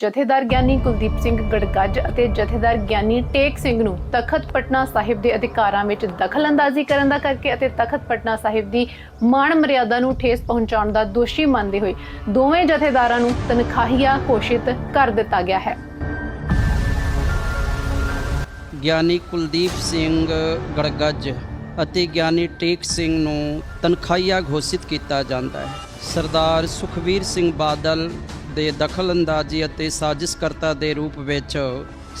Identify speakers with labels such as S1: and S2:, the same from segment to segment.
S1: ਜਥੇਦਾਰ ਗਿਆਨੀ ਕੁਲਦੀਪ ਸਿੰਘ ਗੜਗੱਜ ਅਤੇ ਜਥੇਦਾਰ ਗਿਆਨੀ ਟੇਕ ਸਿੰਘ ਨੂੰ ਤਖਤ ਪਟਨਾ ਸਾਹਿਬ ਦੇ ਅਧਿਕਾਰਾਂ ਵਿੱਚ ਦਖਲਅੰਦਾਜ਼ੀ ਕਰਨ ਦਾ ਕਰਕੇ ਅਤੇ ਤਖਤ ਪਟਨਾ ਸਾਹਿਬ ਦੀ ਮਾਣ ਮਰਿਆਦਾ ਨੂੰ ਠੇਸ ਪਹੁੰਚਾਉਣ ਦਾ ਦੋਸ਼ੀ ਮੰਨਦੇ ਹੋਏ ਦੋਵੇਂ ਜਥੇਦਾਰਾਂ ਨੂੰ ਤਨਖਾਹੀਆ ਘੋਸ਼ਿਤ ਕਰ ਦਿੱਤਾ ਗਿਆ ਹੈ।
S2: ਗਿਆਨੀ ਕੁਲਦੀਪ ਸਿੰਘ ਗੜਗੱਜ ਅਤੇ ਗਿਆਨੀ ਟੇਕ ਸਿੰਘ ਨੂੰ ਤਨਖਾਹੀਆ ਘੋਸ਼ਿਤ ਕੀਤਾ ਜਾਂਦਾ ਹੈ। ਸਰਦਾਰ ਸੁਖਵੀਰ ਸਿੰਘ ਬਾਦਲ ਦੇ ਦਖਲਅੰਦਾਜ਼ੀ ਅਤੇ ਸਾਜ਼ਿਸ਼ਕਰਤਾ ਦੇ ਰੂਪ ਵਿੱਚ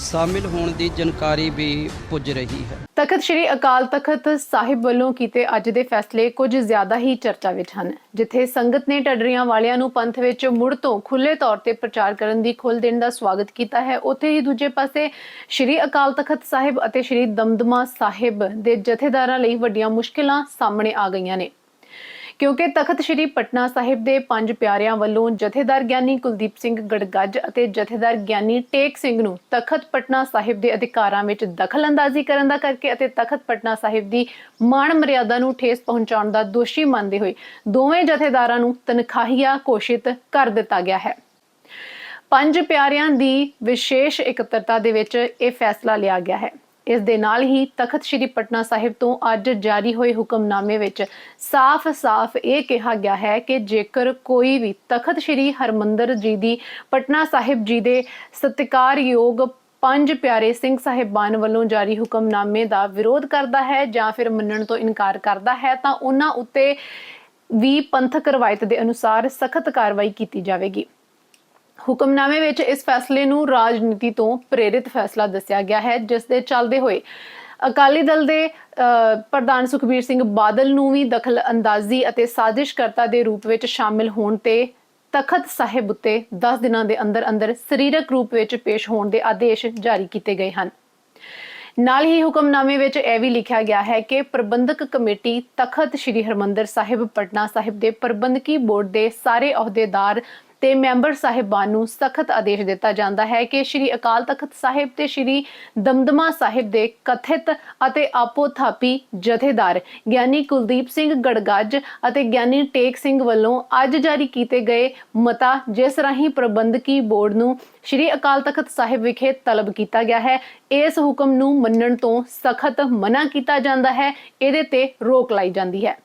S2: ਸ਼ਾਮਿਲ ਹੋਣ ਦੀ ਜਾਣਕਾਰੀ ਵੀ ਪੁੱਜ ਰਹੀ ਹੈ।
S1: ਤਖਤ ਸ੍ਰੀ ਅਕਾਲ ਤਖਤ ਸਾਹਿਬ ਵੱਲੋਂ ਕੀਤੇ ਅੱਜ ਦੇ ਫੈਸਲੇ ਕੁਝ ਜ਼ਿਆਦਾ ਹੀ ਚਰਚਾ ਵਿੱਚ ਹਨ, ਜਿੱਥੇ ਸੰਗਤ ਨੇ ਟੱਡਰੀਆਂ ਵਾਲਿਆਂ ਨੂੰ ਪੰਥ ਵਿੱਚ ਮੁੜ ਤੋਂ ਖੁੱਲੇ ਤੌਰ ਤੇ ਪ੍ਰਚਾਰ ਕਰਨ ਦੀ ਖੁੱਲ੍ਹ ਦੇਣ ਦਾ ਸਵਾਗਤ ਕੀਤਾ ਹੈ। ਉੱਥੇ ਹੀ ਦੂਜੇ ਪਾਸੇ ਸ੍ਰੀ ਅਕਾਲ ਤਖਤ ਸਾਹਿਬ ਅਤੇ ਸ੍ਰੀ ਦਮਦਮਾ ਸਾਹਿਬ ਦੇ ਜਥੇਦਾਰਾਂ ਲਈ ਵੱਡੀਆਂ ਮੁਸ਼ਕਿਲਾਂ ਸਾਹਮਣੇ ਆ ਗਈਆਂ ਨੇ। ਕਿਉਂਕਿ ਤਖਤ ਸ੍ਰੀ ਪਟਨਾ ਸਾਹਿਬ ਦੇ ਪੰਜ ਪਿਆਰਿਆਂ ਵੱਲੋਂ ਜਥੇਦਾਰ ਗਿਆਨੀ ਕੁਲਦੀਪ ਸਿੰਘ ਗੜਗੱਜ ਅਤੇ ਜਥੇਦਾਰ ਗਿਆਨੀ ਟੇਕ ਸਿੰਘ ਨੂੰ ਤਖਤ ਪਟਨਾ ਸਾਹਿਬ ਦੇ ਅਧਿਕਾਰਾਂ ਵਿੱਚ ਦਖਲਅੰਦਾਜ਼ੀ ਕਰਨ ਦਾ ਕਰਕੇ ਅਤੇ ਤਖਤ ਪਟਨਾ ਸਾਹਿਬ ਦੀ ਮਾਣ ਮਰਿਆਦਾ ਨੂੰ ਠੇਸ ਪਹੁੰਚਾਉਣ ਦਾ ਦੋਸ਼ੀ ਮੰਨਦੇ ਹੋਏ ਦੋਵੇਂ ਜਥੇਦਾਰਾਂ ਨੂੰ ਤਨਖਾਹੀਆ ਘੋਸ਼ਿਤ ਕਰ ਦਿੱਤਾ ਗਿਆ ਹੈ। ਪੰਜ ਪਿਆਰਿਆਂ ਦੀ ਵਿਸ਼ੇਸ਼ ਇਕੱਤਰਤਾ ਦੇ ਵਿੱਚ ਇਹ ਫੈਸਲਾ ਲਿਆ ਗਿਆ ਹੈ। ਇਸ ਦੇ ਨਾਲ ਹੀ ਤਖਤ ਸ੍ਰੀ ਪਟਨਾ ਸਾਹਿਬ ਤੋਂ ਅੱਜ ਜਾਰੀ ਹੋਏ ਹੁਕਮਨਾਮੇ ਵਿੱਚ ਸਾਫ਼-ਸਾਫ਼ ਇਹ ਕਿਹਾ ਗਿਆ ਹੈ ਕਿ ਜੇਕਰ ਕੋਈ ਵੀ ਤਖਤ ਸ੍ਰੀ ਹਰਮੰਦਰ ਜੀ ਦੀ ਪਟਨਾ ਸਾਹਿਬ ਜੀ ਦੇ ਸਤਿਕਾਰਯੋਗ ਪੰਜ ਪਿਆਰੇ ਸਿੰਘ ਸਾਹਿਬਾਨ ਵੱਲੋਂ ਜਾਰੀ ਹੁਕਮਨਾਮੇ ਦਾ ਵਿਰੋਧ ਕਰਦਾ ਹੈ ਜਾਂ ਫਿਰ ਮੰਨਣ ਤੋਂ ਇਨਕਾਰ ਕਰਦਾ ਹੈ, ਤਾਂ ਉਹਨਾਂ ਉੱਤੇ ਵੀ ਪੰਥਕ ਰਵਾਇਤ ਦੇ ਅਨੁਸਾਰ ਸਖਤ ਕਾਰਵਾਈ ਕੀਤੀ ਜਾਵੇਗੀ। ਹੁਕਮਨਾਮੇ ਵਿੱਚ ਇਸ ਫੈਸਲੇ ਨੂੰ ਰਾਜਨੀਤੀ ਤੋਂ ਪ੍ਰੇਰਿਤ ਫੈਸਲਾ ਦੱਸਿਆ ਗਿਆ ਹੈ, ਜਿਸ ਦੇ ਚੱਲਦੇ ਹੋਏ ਅਕਾਲੀ ਦਲ ਦੇ ਪ੍ਰਧਾਨ ਸੁਖਬੀਰ ਸਿੰਘ ਬਾਦਲ ਨੂੰ ਵੀ ਦਖਲ ਅੰਦਾਜ਼ੀ ਅਤੇ ਸਾਜ਼ਿਸ਼ਕਰਤਾ ਦੇ ਰੂਪ ਵਿੱਚ ਸ਼ਾਮਿਲ ਹੋਣ ਤੇ ਤਖਤ ਸਾਹਿਬ ਉੱਤੇ 10 ਦਿਨਾਂ ਦੇ ਅੰਦਰ ਅੰਦਰ ਸਰੀਰਕ ਰੂਪ ਵਿੱਚ ਪੇਸ਼ ਹੋਣ ਦੇ ਆਦੇਸ਼ ਜਾਰੀ ਕੀਤੇ ਗਏ ਹਨ। ਨਾਲ ਹੀ ਹੁਕਮਨਾਮੇ ਵਿੱਚ ਇਹ ਵੀ ਲਿਖਿਆ ਗਿਆ ਹੈ ਕਿ ਪ੍ਰਬੰਧਕ ਕਮੇਟੀ ਤਖਤ ਸ੍ਰੀ ਹਰਮੰਦਰ ਸਾਹਿਬ, ਪਟਨਾ ਸਾਹਿਬ ਦੇ ਪ੍ਰਬੰਧਕੀ ਬੋਰਡ ਦੇ ਸਾਰੇ ਅਹੁਦੇਦਾਰ ਤੇ ਮੈਂਬਰ ਸਾਹਿਬਾਨ ਨੂੰ ਸਖਤ ਆਦੇਸ਼ ਦਿੱਤਾ ਜਾਂਦਾ ਹੈ ਕਿ ਸ੍ਰੀ ਅਕਾਲ ਤਖਤ ਸਾਹਿਬ ਤੇ ਸ੍ਰੀ ਦਮਦਮਾ ਸਾਹਿਬ ਦੇ ਕਥਿਤ ਅਤੇ ਆਪੋਥਾਪੀ ਜਥੇਦਾਰ ਗਿਆਨੀ ਕੁਲਦੀਪ ਸਿੰਘ ਗੜਗੱਜ ਅਤੇ ਗਿਆਨੀ ਟੇਕ ਸਿੰਘ ਵੱਲੋਂ ਅੱਜ ਜਾਰੀ ਕੀਤੇ ਗਏ ਮਤਾ ਜਿਸ ਰਾਹੀਂ ਪ੍ਰਬੰਧਕੀ ਬੋਰਡ ਨੂੰ ਸ੍ਰੀ ਅਕਾਲ ਤਖਤ ਸਾਹਿਬ ਵਿਖੇ ਤਲਬ ਕੀਤਾ ਗਿਆ ਹੈ। ਇਸ ਹੁਕਮ ਨੂੰ ਮੰਨਣ ਤੋਂ ਸਖਤ ਮਨਾ ਕੀਤਾ ਜਾਂਦਾ ਹੈ। ਇਹਦੇ ਤੇ ਰੋਕ ਲਾਈ ਜਾਂਦੀ ਹੈ।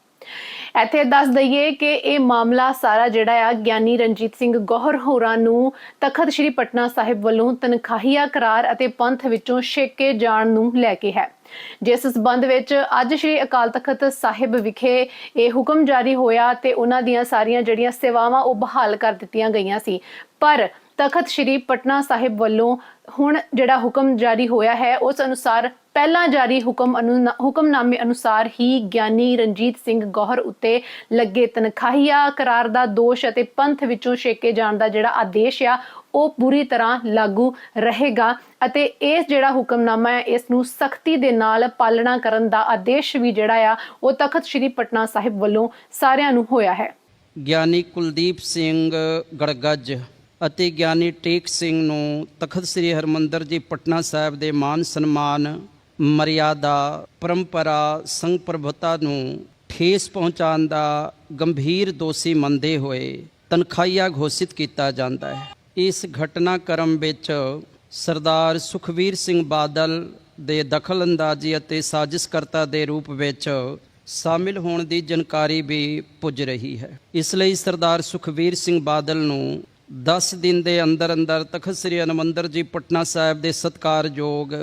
S1: ਇੱਥੇ ਦੱਸ ਦਈਏ ਕਿ ਇਹ ਮਾਮਲਾ ਸਾਰਾ ਜਿਹੜਾ ਆ, ਗਿਆਨੀ ਰਣਜੀਤ ਸਿੰਘ ਗੋਹਰ ਹੋਰਾਂ ਨੂੰ ਤਖਤ ਸ੍ਰੀ ਪਟਨਾ ਸਾਹਿਬ ਵੱਲੋਂ ਤਨਖਾਹੀਆ ਕਰਾਰ ਅਤੇ ਪੰਥ ਵਿੱਚੋਂ ਛੇਕੇ ਜਾਣ ਨੂੰ ਲੈ ਕੇ ਹੈ। ਜਿਸ ਸਬੰਧ ਵਿੱਚ ਅੱਜ ਸ੍ਰੀ ਅਕਾਲ ਤਖਤ ਸਾਹਿਬ ਵਿਖੇ ਇਹ ਹੁਕਮ ਜਾਰੀ ਹੋਇਆ ਤੇ ਉਹਨਾਂ ਦੀਆਂ ਸਾਰੀਆਂ ਜਿਹੜੀਆਂ ਸੇਵਾਵਾਂ ਉਹ ਬਹਾਲ ਕਰ ਦਿੱਤੀਆਂ ਗਈਆਂ ਸੀ। ਪਰ ਤਖਤ ਸ੍ਰੀ ਪਟਨਾ ਸਾਹਿਬ ਵੱਲੋਂ ਹੁਣ ਜਿਹੜਾ ਹੁਕਮ ਜਾਰੀ ਹੋਇਆ ਹੈ, ਉਸ ਅਨੁਸਾਰ ਪਹਿਲਾਂ ਜਾਰੀ ਹੁਕਮ ਹੁਕਮਨਾਮੇ ਅਨੁਸਾਰ ਹੀ ਗਿਆਨੀ ਰਣਜੀਤ ਸਿੰਘ ਗੌਹਰ ਉੱਤੇ ਲੱਗੇ ਤਨਖਾਹੀਆ ਕਰਾਰ ਦਾ ਦੋਸ਼ ਅਤੇ ਪੰਥ ਵਿੱਚੋਂ ਛੇਕੇ ਜਾਣ ਦਾ ਜਿਹੜਾ ਆਦੇਸ਼ ਆ, ਉਹ ਪੂਰੀ ਤਰ੍ਹਾਂ ਲਾਗੂ ਰਹੇਗਾ ਅਤੇ ਇਸ ਜਿਹੜਾ ਹੁਕਮਨਾਮਾ ਹੈ ਇਸ ਨੂੰ ਸਖਤੀ ਦੇ ਨਾਲ ਪਾਲਣਾ ਕਰਨ ਦਾ ਆਦੇਸ਼ ਵੀ ਜਿਹੜਾ ਆ, ਉਹ ਤਖਤ ਸ੍ਰੀ ਪਟਨਾ ਸਾਹਿਬ ਵੱਲੋਂ ਸਾਰਿਆਂ ਨੂੰ ਹੋਇਆ ਹੈ।
S2: ਗਿਆਨੀ ਕੁਲਦੀਪ ਸਿੰਘ ਗੜਗੱਜ ਅਤੇ ਗਿਆਨੀ ਟੇਕ ਸਿੰਘ ਨੂੰ ਤਖਤ ਸ੍ਰੀ ਹਰਮੰਦਰ ਜੀ ਪਟਨਾ ਸਾਹਿਬ ਦੇ ਮਾਨ ਸਨਮਾਨ, ਮਰਿਆਦਾ, ਪਰੰਪਰਾ ਸੰਗ ਪ੍ਰਭੁਤਾ ਨੂੰ ਠੇਸ ਪਹੁੰਚਾਉਣ ਦਾ ਗੰਭੀਰ ਦੋਸ਼ੀ ਮੰਨਦੇ ਹੋਏ ਤਨਖਾਹੀਆ ਘੋਸ਼ਿਤ ਕੀਤਾ ਜਾਂਦਾ ਹੈ। ਇਸ ਘਟਨਾਕ੍ਰਮ ਵਿੱਚ ਸਰਦਾਰ ਸੁਖਵੀਰ ਸਿੰਘ ਬਾਦਲ ਦੇ ਦਖਲਅੰਦਾਜ਼ੀ ਅਤੇ ਸਾਜ਼ਿਸ਼ਕਰਤਾ ਦੇ ਰੂਪ ਵਿੱਚ ਸ਼ਾਮਿਲ ਹੋਣ ਦੀ ਜਾਣਕਾਰੀ ਵੀ ਪੁੱਜ ਰਹੀ ਹੈ। ਇਸ ਲਈ ਸਰਦਾਰ ਸੁਖਵੀਰ ਸਿੰਘ ਬਾਦਲ ਨੂੰ 10 ਦਿਨ ਦੇ ਅੰਦਰ ਅੰਦਰ ਤਖਤ ਸ੍ਰੀ ਹਰਿਮੰਦਰ ਜੀ ਪਟਨਾ ਸਾਹਿਬ ਦੇ ਸਤਕਾਰਯੋਗ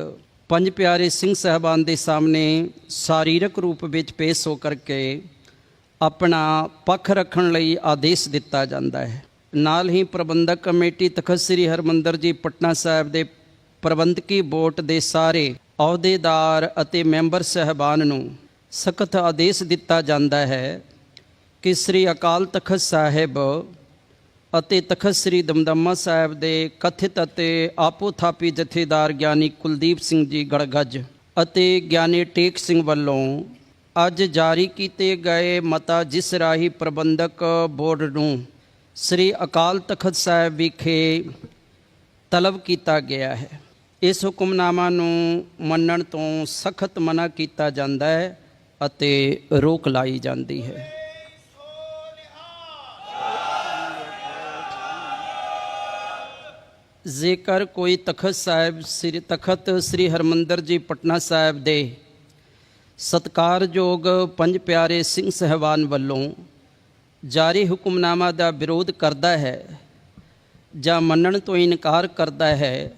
S2: ਪੰਜ ਪਿਆਰੇ ਸਿੰਘ ਸਾਹਿਬਾਨ ਦੇ ਸਾਹਮਣੇ ਸਰੀਰਕ ਰੂਪ ਵਿੱਚ ਪੇਸ਼ ਹੋ ਕਰਕੇ ਆਪਣਾ ਪੱਖ ਰੱਖਣ ਲਈ ਆਦੇਸ਼ ਦਿੱਤਾ ਜਾਂਦਾ ਹੈ। ਨਾਲ ਹੀ ਪ੍ਰਬੰਧਕ ਕਮੇਟੀ ਤਖਤ ਸ੍ਰੀ ਹਰਮੰਦਰ ਜੀ ਪਟਨਾ ਸਾਹਿਬ ਦੇ ਪ੍ਰਬੰਧਕੀ ਬੋਰਡ ਦੇ ਸਾਰੇ ਅਹੁਦੇਦਾਰ ਅਤੇ ਮੈਂਬਰ ਸਹਿਬਾਨ ਨੂੰ ਸਖਤ ਆਦੇਸ਼ ਦਿੱਤਾ ਜਾਂਦਾ ਹੈ ਕਿ ਸ੍ਰੀ ਅਕਾਲ ਤਖਤ ਸਾਹਿਬ ਅਤੇ ਤਖਤ ਸ੍ਰੀ ਦਮਦਮਾ ਸਾਹਿਬ ਦੇ ਕਥਿਤ ਅਤੇ ਆਪੋਥਾਪੀ ਜਥੇਦਾਰ ਗਿਆਨੀ ਕੁਲਦੀਪ ਸਿੰਘ ਜੀ ਗੜਗੱਜ ਅਤੇ ਗਿਆਨੀ ਟੇਕ ਸਿੰਘ ਵੱਲੋਂ ਅੱਜ ਜਾਰੀ ਕੀਤੇ ਗਏ ਮਤਾ ਜਿਸ ਰਾਹੀਂ ਪ੍ਰਬੰਧਕ ਬੋਰਡ ਨੂੰ ਸ੍ਰੀ ਅਕਾਲ ਤਖਤ ਸਾਹਿਬ ਵਿਖੇ ਤਲਬ ਕੀਤਾ ਗਿਆ ਹੈ। ਇਸ ਹੁਕਮਨਾਮਾ ਨੂੰ ਮੰਨਣ ਤੋਂ ਸਖਤ ਮਨਾ ਕੀਤਾ ਜਾਂਦਾ ਹੈ ਅਤੇ ਰੋਕ ਲਾਈ ਜਾਂਦੀ ਹੈ। ਜੇਕਰ ਕੋਈ ਤਖਤ ਸਾਹਿਬ ਸ੍ਰੀ, ਤਖਤ ਸ੍ਰੀ ਹਰਮੰਦਰ ਜੀ ਪਟਨਾ ਸਾਹਿਬ ਦੇ ਸਤਕਾਰਯੋਗ ਪੰਜ ਪਿਆਰੇ ਸਿੰਘ ਸਹਿਬਾਨ ਵੱਲੋਂ ਜਾਰੀ ਹੁਕਮਨਾਮਾ ਦਾ ਵਿਰੋਧ ਕਰਦਾ ਹੈ ਜਾਂ ਮੰਨਣ ਤੋਂ ਇਨਕਾਰ ਕਰਦਾ ਹੈ,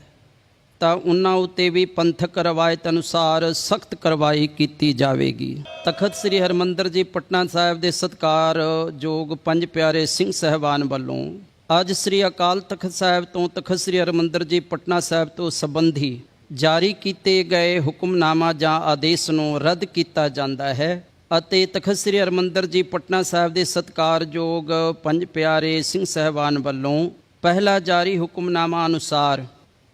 S2: ਤਾਂ ਉਹਨਾਂ ਉਤੇ ਵੀ ਪੰਥਕ ਰਵਾਇਤ ਅਨੁਸਾਰ ਸਖਤ ਕਾਰਵਾਈ ਕੀਤੀ ਜਾਵੇਗੀ। ਤਖਤ ਸ੍ਰੀ ਹਰਮੰਦਰ ਜੀ ਪਟਨਾ ਸਾਹਿਬ ਦੇ ਸਤਕਾਰਯੋਗ ਪੰਜ ਪਿਆਰੇ ਸਿੰਘ ਸਹਿਬਾਨ ਵੱਲੋਂ ਅੱਜ ਸ੍ਰੀ ਅਕਾਲ ਤਖਤ ਸਾਹਿਬ ਤੋਂ ਤਖਤ ਸ੍ਰੀ ਹਰਮੰਦਰ ਜੀ ਪਟਨਾ ਸਾਹਿਬ ਤੋਂ ਸੰਬੰਧੀ ਜਾਰੀ ਕੀਤੇ ਗਏ ਹੁਕਮਨਾਮਾ ਜਾਂ ਆਦੇਸ਼ ਨੂੰ ਰੱਦ ਕੀਤਾ ਜਾਂਦਾ ਹੈ ਅਤੇ ਤਖਤ ਸ੍ਰੀ ਹਰਮੰਦਰ ਜੀ ਪਟਨਾ ਸਾਹਿਬ ਦੇ ਸਤਕਾਰਯੋਗ ਪੰਜ ਪਿਆਰੇ ਸਿੰਘ ਸਹਿਬਾਨ ਵੱਲੋਂ ਪਹਿਲਾ ਜਾਰੀ ਹੁਕਮਨਾਮਾ ਅਨੁਸਾਰ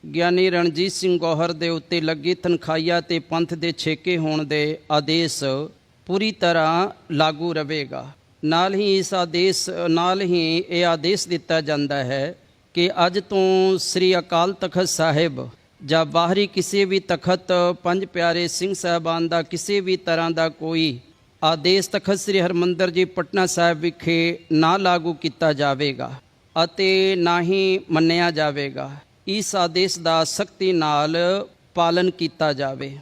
S2: ਗਿਆਨੀ ਰਣਜੀਤ ਸਿੰਘ ਗੋਹਰ ਦੇ ਉੱਤੇ ਲੱਗੀ ਤਨਖਾਹੀਆ ਤੇ ਪੰਥ ਦੇ ਛੇਕੇ ਹੋਣ ਦੇ ਆਦੇਸ਼ ਪੂਰੀ ਤਰ੍ਹਾਂ ਲਾਗੂ ਰਹੇਗਾ ਨਾਲ ਹੀ ਇਸ ਆਦੇਸ਼, ਨਾਲ ਹੀ ਇਹ ਆਦੇਸ਼ ਦਿੱਤਾ ਜਾਂਦਾ ਹੈ ਕਿ ਅੱਜ ਤੋਂ ਸ੍ਰੀ ਅਕਾਲ ਤਖਤ ਸਾਹਿਬ ਜਾਂ ਬਾਹਰੀ ਕਿਸੇ ਵੀ ਤਖਤ, ਪੰਜ ਪਿਆਰੇ ਸਿੰਘ ਸਾਹਿਬਾਨ ਦਾ ਕਿਸੇ ਵੀ ਤਰ੍ਹਾਂ ਦਾ ਕੋਈ ਆਦੇਸ਼ ਤਖਤ ਸ੍ਰੀ ਹਰਮੰਦਰ ਜੀ ਪਟਨਾ ਸਾਹਿਬ ਵਿਖੇ ਨਾ ਲਾਗੂ ਕੀਤਾ ਜਾਵੇਗਾ ਅਤੇ ਨਾ ਹੀ ਮੰਨਿਆ ਜਾਵੇਗਾ। ਇਸ ਆਦੇਸ਼ ਦਾ ਸਖਤੀ ਨਾਲ ਪਾਲਨ ਕੀਤਾ ਜਾਵੇ।